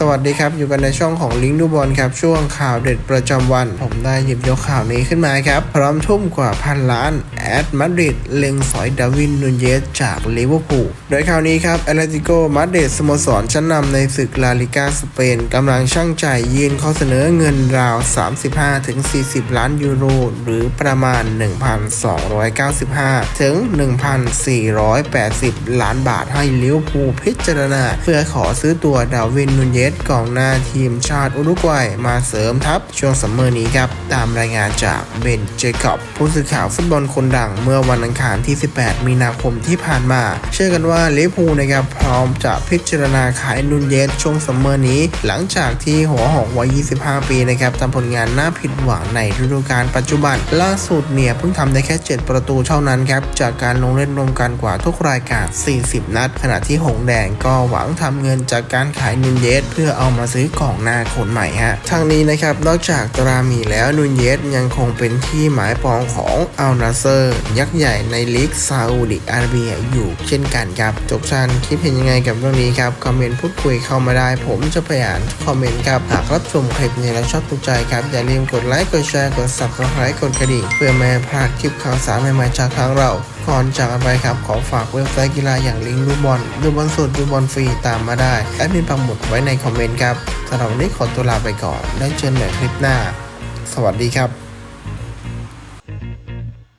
สวัสดีครับ อยู่กันในช่องของลิงดูบอลครับ ช่วงข่าวเด็ดประจำวัน ผมได้หยิบยกข่าวนี้ขึ้นมาครับ พร้อมทุ่มกว่าพันล้าน แอดมาดริดเล็งสอยดาวินนูนเยสจากลิเวอร์พูลโดยข่าวนี้ครับแอตเลติโกมาดริดสโมสรชั้นนำในศึกลาลิกาสเปนกำลังช่างใจยื่นข้อเสนอเงินราว 35-40 ล้านยูโร หรือประมาณ 1,295 ถึง 1,480 ล้านบาทให้ลิเวอร์พูลพิจารณา เพื่อขอซื้อตัวดาวินนูนเยสกองหน้าทีมชาติอุรุกวัยมาเสริมทัพช่วงซัมเมอร์นี้ครับ ตามรายงานจากเบนเจคอบผู้สื่อข่าวฟุตบอลคนดังเมื่อวันอังคารที่ 18 มีนาคมที่ผ่านมา เชื่อกันว่าลิเวอร์พูลนะครับพร้อมจะพิจารณาขายนูนเยสช่วงซัมเมอร์นี้ หลังจากที่หัวหอกวัย 25 ปีนะครับทำผลงานน่าผิดหวังในฤดูกาลปัจจุบัน ล่าสุดเนี่ยเพิ่งทำได้แค่ 7 ประตูเท่านั้นครับจากการลงเล่นรวมกันกว่าทุกรายการ 40 นัด ขณะที่หงแดงก็หวังทำเงินจากการขายนูนเยสเพื่อเอามาซื้อกองหน้าคนใหม่ฮะทางนี้นะครับนอกจากตรามีแล้วนูนเยสยังคงเป็นที่หมายปองของอัลนาเซอร์ ยักษ์ใหญ่ในลีกซาอุดิอาระเบียอยู่เช่นกันครับ จบชันคิดเห็นยังไงกับเรื่องนี้ครับ คอมเมนต์พูดคุยเข้ามาได้ ผมจะพยายามคอมเมนต์ครับ หากรับชมคลิปนี้แล้วชอบถูกใจครับ อย่าลืมกดไลค์กดแชร์กด subscribe กดกระดิ่งเพื่อไม่พลาดคลิปข่าวสารใหม่ๆจากทางเรา ก่อนจากกันไปครับ ขอฝากเว็บไซต์กีฬาอย่างลิงก์ดูบอลดูบอลสดดูบอลฟรีตามมาได้แอดมินปังหมุดไว้ในคอมเมนต์ครับสำหรับวันนี้ขอตัวลาไปก่อนแล้วเจอกันใหม่คลิปหน้า สวัสดีครับ